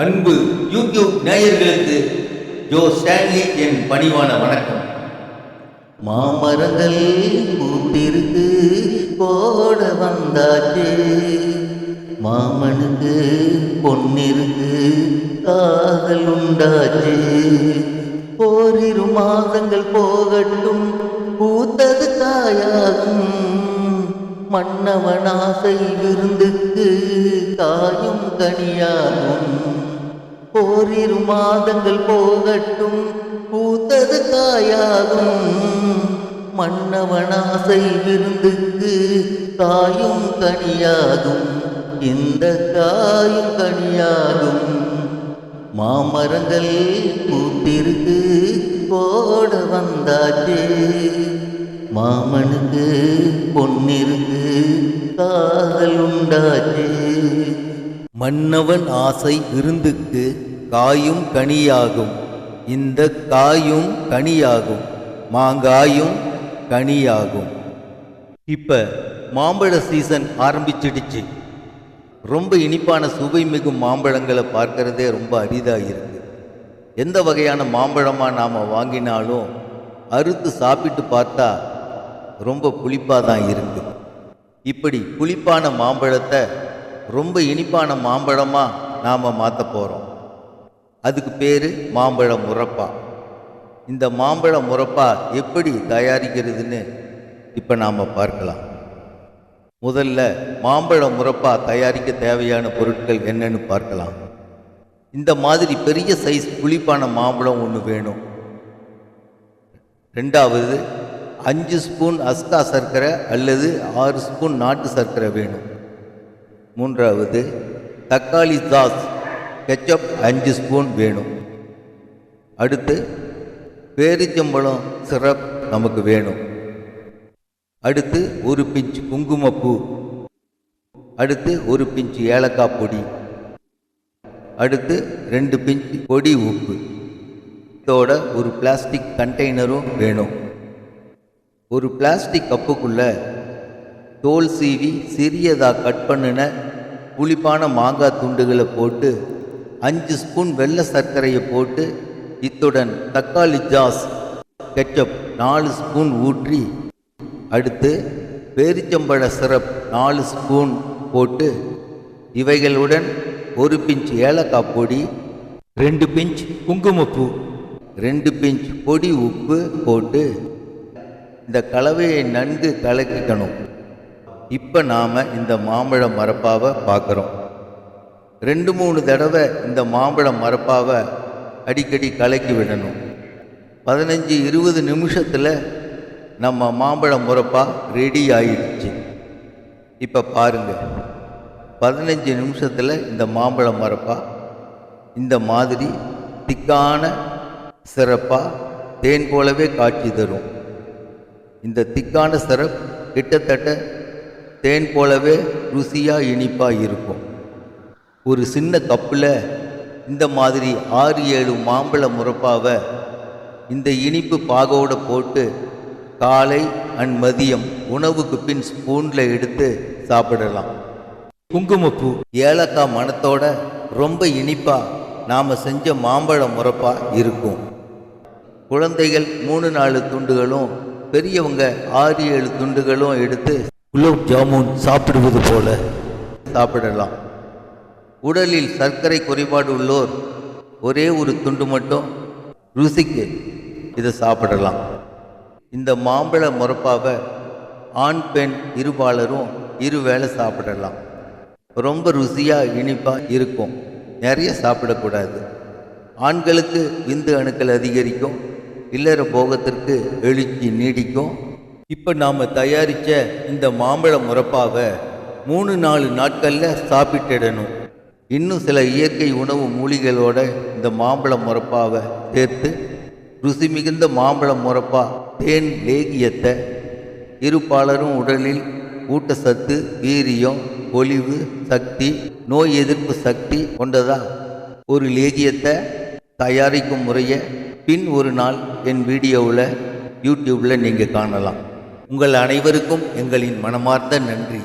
அன்பு யூடியூப் நேயர்களுக்கு Joe Stanley என் பணிவான வணக்கம். மாமரங்கள் பூத்திருக்கு போட வந்தாச்சு. மாமனுக்கு பொன்னிருக்கு காதல் உண்டாச்சு. ஓரிரு மாதங்கள் போகட்டும் பூத்தது காயாகும் மன்னவன் ஆசை விருந்துக்கு காயும் கனியாகும். ஓரிரு மாதங்கள் போகட்டும். பூத்தது காயாகும் மன்னவன் ஆசை விருந்துக்கு காயும் கனியாகும். இந்த காயும் கனியாகும். மாமரங்கள் பூத்திருக்கு போட வந்தாச்சு மாமனுக்கு பொன்னிருக்கு காதல் உண்டாச்சு மன்னவன் ஆசை விருந்துக்கு காயும் கனியாகும். இந்த காயும் கனியாகும். மாங்காயும் கனியாகும். இப்ப மாம்பழ சீசன் ஆரம்பிச்சிடுச்சு. ரொம்ப இனிப்பான சுவை மிகும் மாம்பழங்களை பார்க்கறதே ரொம்ப அரிதாக இருக்கு எந்த வகையான மாம்பழமாக நாம் வாங்கினாலும் அறுத்து சாப்பிட்டு பார்த்தா ரொம்ப புளிப்பாக தான் இருக்கு. இப்படி புளிப்பான மாம்பழத்தை ரொம்ப இனிப்பான மாம்பழமாக நாம் மாற்ற போகிறோம் அதுக்கு பேர் மாம்பழ முரப்பா இந்த மாம்பழ முரப்பா எப்படி தயாரிக்கிறதுன்னு இப்போ நாம் பார்க்கலாம். முதல்ல மாம்பழ முரப்பா தயாரிக்க தேவையான பொருட்கள் என்னன்னு பார்க்கலாம். இந்த மாதிரி பெரிய சைஸ் புளிப்பான மாம்பழம் ஒன்று வேணும். ரெண்டாவது அஞ்சு ஸ்பூன் அஸ்கா சர்க்கரை அல்லது ஆறு ஸ்பூன் நாட்டு சர்க்கரை வேணும். மூன்றாவது தக்காளி சாஸ் கெச்சப் அஞ்சு ஸ்பூன் வேணும். அடுத்து பேரிச்சம்பழம் சிரப் நமக்கு வேணும். அடுத்து ஒரு பிஞ்ச் குங்குமப்பூ. அடுத்து ஒரு பிஞ்ச் ஏலக்காய் பொடி. அடுத்து ரெண்டு பிஞ்ச் பொடி உப்பு. இதோட ஒரு பிளாஸ்டிக் கண்டெய்னரும் வேணும். ஒரு பிளாஸ்டிக் கப்புக்குள்ள தோல் சீவி சிறியதாக கட் பண்ணின புளிப்பான மாங்காய் துண்டுகளை போட்டு அஞ்சு ஸ்பூன் வெள்ளை சர்க்கரையை போட்டு இத்துடன் தக்காளி ஜாஸ் கெச்சப் நாலு ஸ்பூன் ஊற்றி அடுத்து பேரிச்சம்பழ சிரப் நாலு ஸ்பூன் போட்டு இவைகளுடன் ஒரு பிஞ்ச் ஏலக்காய் பொடி ரெண்டு பிஞ்ச் குங்குமப்பூ ரெண்டு பிஞ்ச் பொடி உப்பு போட்டு இந்த கலவையை நன்கு கலக்கிக்கணும். இப்போ நாம் இந்த மாம்பழ மரப்பாவை பார்க்குறோம். ரெண்டு மூணு தடவை இந்த மாம்பழம் மரப்பாவை அடிக்கடி கலக்கி விடணும். பதினஞ்சு இருபது நிமிஷத்தில் நம்ம மாம்பழம் முறப்பா ரெடி ஆயிடுச்சு. இப்போ பாருங்கள் பதினஞ்சு நிமிஷத்தில் இந்த மாம்பழம் மரப்பா இந்த மாதிரி திக்கான சிறப்பாக தேன் போலவே காட்சி தரும். இந்த திக்கான சிறப்பு கிட்டத்தட்ட தேன் போலவே ருசியாக இனிப்பாக இருக்கும். ஒரு சின்ன கப்பில் இந்த மாதிரி ஆறு ஏழு மாம்பழ முறப்பாவை இந்த இனிப்பு பாகோட போட்டு காலை அண்ட் மதியம் உணவுக்கு பின் ஸ்பூனில் எடுத்து சாப்பிடலாம். குங்குமப்பூ ஏலக்காய் மணத்தோட ரொம்ப இனிப்பாக நாம் செஞ்ச மாம்பழ முறப்பாக இருக்கும். குழந்தைகள் மூணு நாலு துண்டுகளும் பெரியவங்க ஆறு ஏழு துண்டுகளும் எடுத்து குலோப் ஜாமுன் சாப்பிடுவது போல சாப்பிடலாம். உடலில் சர்க்கரை குறைபாடு உள்ளோர் ஒரே ஒரு துண்டு மட்டும் ருசிக்கு இதை சாப்பிடலாம். இந்த மாம்பழ முறப்பாவை ஆண் பெண் இருபாலரும் இருவேளை சாப்பிடலாம். ரொம்ப ருசியாக இனிப்பாக இருக்கும். நிறைய சாப்பிடக்கூடாது. ஆண்களுக்கு விந்து அணுக்கள் அதிகரிக்கும். இல்லற போகத்திற்கு எழுச்சி நீடிக்கும். இப்போ நாம் தயாரித்த இந்த மாம்பழ முறப்பாவை மூணு நாலு நாட்களில் சாப்பிட்டுடணும். இன்னும் சில இயற்கை உணவு மூலிகளோட இந்த மாம்பழம் முறப்பாவை சேர்த்து ருசி மிகுந்த மாம்பழம் முறப்பா தேன் லேகியத்தை இருப்பாளரும் உடலில் ஊட்டச்சத்து வீரியம் பொலிவு சக்தி நோய் எதிர்ப்பு சக்தி கொண்டதா? ஒரு லேகியத்தை தயாரிக்கும் முறையை பின் ஒரு நாள் என் வீடியோவில் யூடியூப்பில் நீங்கள் காணலாம். உங்கள் அனைவருக்கும் எங்களின் மனமார்ந்த நன்றி.